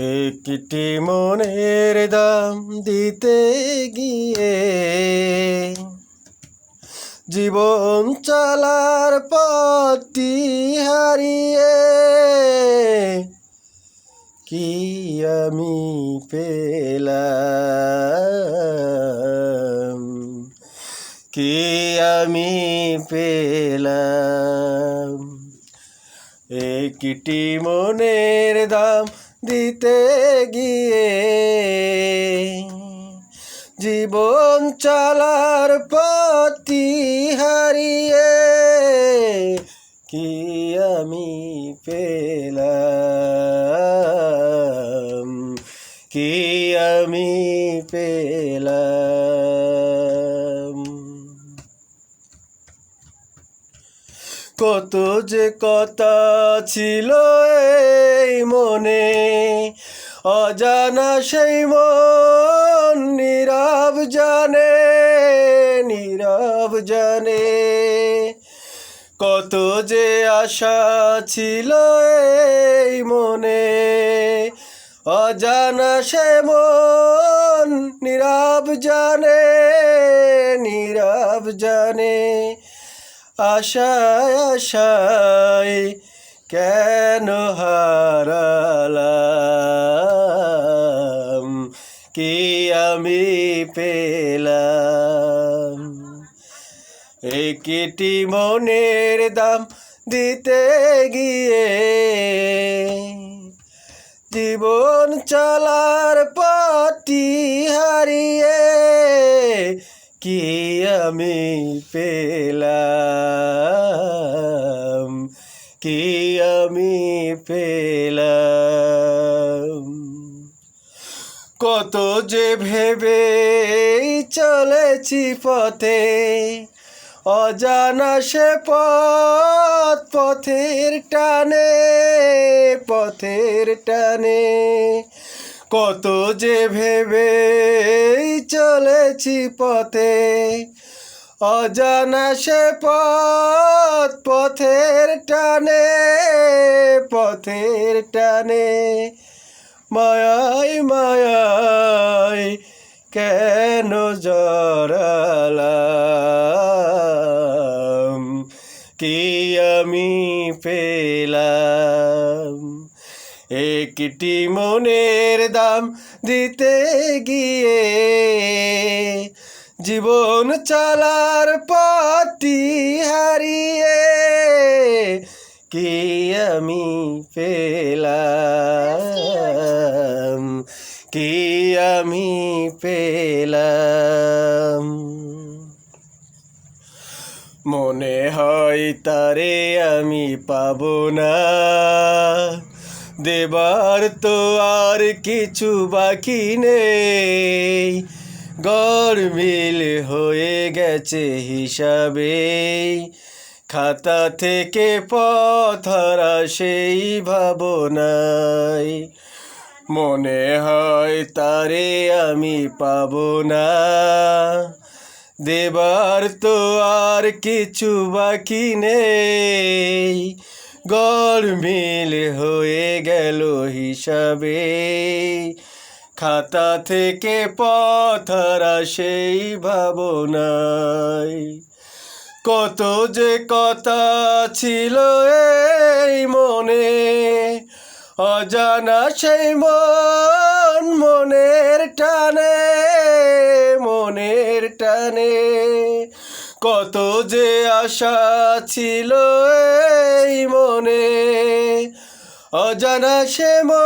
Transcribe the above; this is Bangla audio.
একটি মনের দাম দিতে গিয়ে জীবন চালার পথটি হারিয়ে কি আমি পেলাম? কি আমি পেলাম? একটি মনের দাম দিতে গিয়ে জীবন চলার পথি হারিয়ে কি আমি পেলাম? কি আমি পেলাম? কত যে কথা ছিল এই মনে, অজানা সেই মন নীরব জানে নীরব জানে। কত যে আশা ছিল এই মনে, অজানা সে মন নীরব জানে নীরব জানে। আশায় আশায় কেন হারালাম? কি আমি পেলাম? একটি মনের দাম দিতে গিয়ে জীবন চলার কি আমি পেলাম? কি আমি পেলাম? কত যে ভেবে চলেছি পথে, অজানা সে পথ, পথের টানে পথের টানে। কত যে ভেবে চলেছি পথে, অজানা সে পথ, পথের টানে পথের টানে। মায়াই মায়াই কেন জড়ালাম? কি আমি পেলাম? একটি মনের দাম দিতে গিয়ে জীবন চালার পথটি হারিয়ে কি আমি পেলাম? কি আমি পেলাম? মনে হয় তারে আমি পাবো না। দেবার তো আর কিছু বাকি নেই। গরমিল হয়ে গেছে হিসাবে। খাতা থেকে পথরা সেই ভাবনাই মনে হয় তারে আমি পাব না। দেবার তো আর কিছু বাকি নেই। গরমিল হয়ে গেল হিসাবে। খাতা থেকে পথরা সেই ভাবনাই কত যে কথা ছিল এই মনে, অজানা সেই মন মনের টানে মনের টানে। কত যে আশা ছিল এই মনে অজানা সে